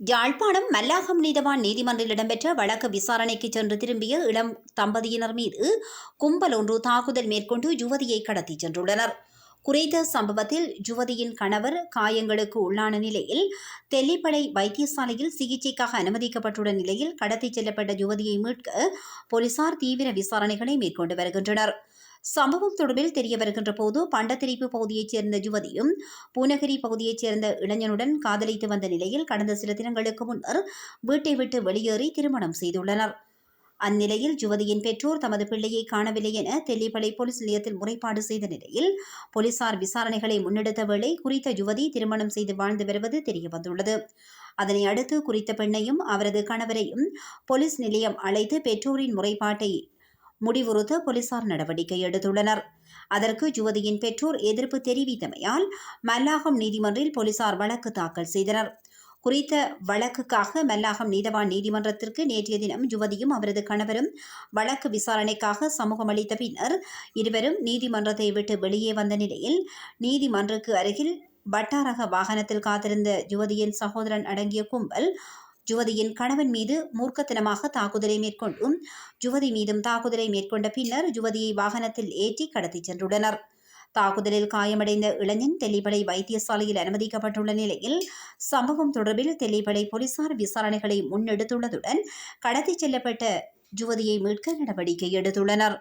யாழ்ப்பாணம் மல்லாகம் நீதவான் நீதிமன்றில் இடம்பெற்ற வழக்கு விசாரணைக்கு சென்று திரும்பிய இளம் தம்பதியினர் மீது கும்பல் ஒன்று தாக்குதல் மேற்கொண்டு யுவதியை கடத்தி சென்றுள்ளனர். குறைத்த சம்பவத்தில் யுவதியின் கணவர் காயங்களுக்கு உள்ளான நிலையில் தெல்லிப்பளை வைத்தியசாலையில் சிகிச்சைக்காக அனுமதிக்கப்பட்டுள்ள நிலையில் கடத்திச் செல்லப்பட்ட யுவதியை மீட்க போலீசார் தீவிர விசாரணைகளை மேற்கொண்டு வருகின்றனர். சம்பவம் தொடர்பில் தெரிய வருகின்ற போது பண்டத்திரிப்பு பகுதியைச் சேர்ந்த யுவதியும் பூனகிரி பகுதியைச் சேர்ந்த இளைஞனுடன் காதலித்து வந்த நிலையில் கடந்த சில தினங்களுக்கு முன்னர் வீட்டை விட்டு வெளியேறி திருமணம் செய்துள்ளனர். அந்நிலையில் யுவதியின் பெற்றோர் தமது பிள்ளையை காணவில்லை என தெல்லிப்பளை போலீஸ் நிலையத்தில் முறைப்பாடு செய்த நிலையில் போலீசார் விசாரணைகளை முன்னெடுத்த வேளை குறித்த யுவதி திருமணம் செய்து வாழ்ந்து வருவது தெரியவந்துள்ளது. அதனை அடுத்து குறித்த பெண்ணையும் அவரது கணவரையும் போலீஸ் நிலையம் அழைத்து பெற்றோரின் முறைப்பாட்டை முடிவுறுத்த போலீசார் நடவடிக்கை எடுத்துள்ளனர். அதற்கு யுவதியின் பெற்றோர் எதிர்ப்பு தெரிவித்தமையால் மல்லாகம் நீதிமன்றில் போலீசார் வழக்கு தாக்கல் செய்தனர். குறித்த வழக்குக்காக மல்லாகம் நீதவான் நீதிமன்றத்திற்கு நேற்றைய தினம் யுவதியும் அவரது கணவரும் வழக்கு விசாரணைக்காக சமூகம் அளித்த பின்னர் இருவரும் நீதிமன்றத்தை விட்டு வெளியே வந்த நிலையில் நீதிமன்றக்கு அருகில் வட்டாரக வாகனத்தில் காத்திருந்த யுவதியின் சகோதரன் அடங்கிய கும்பல் யுவதியின் கணவன் மீது மூர்க்கத்தனமாக தாக்குதலை மேற்கொண்டும் யுவதி மீதும் தாக்குதலை மேற்கொண்ட பின்னர் யுவதியை வாகனத்தில் ஏற்றி கடத்திச் சென்றுள்ளனர். தாக்குதலில் காயமடைந்த இளைஞன் தெல்லிப்படை வைத்தியசாலையில் அனுமதிக்கப்பட்டுள்ள நிலையில் சம்பவம் தொடர்பில் தெல்லிப்படை போலீசார் விசாரணைகளை முன்னெடுத்துள்ளதுடன் கடத்திச் செல்லப்பட்ட யுவதியை மீட்க நடவடிக்கை எடுத்துள்ளனர்.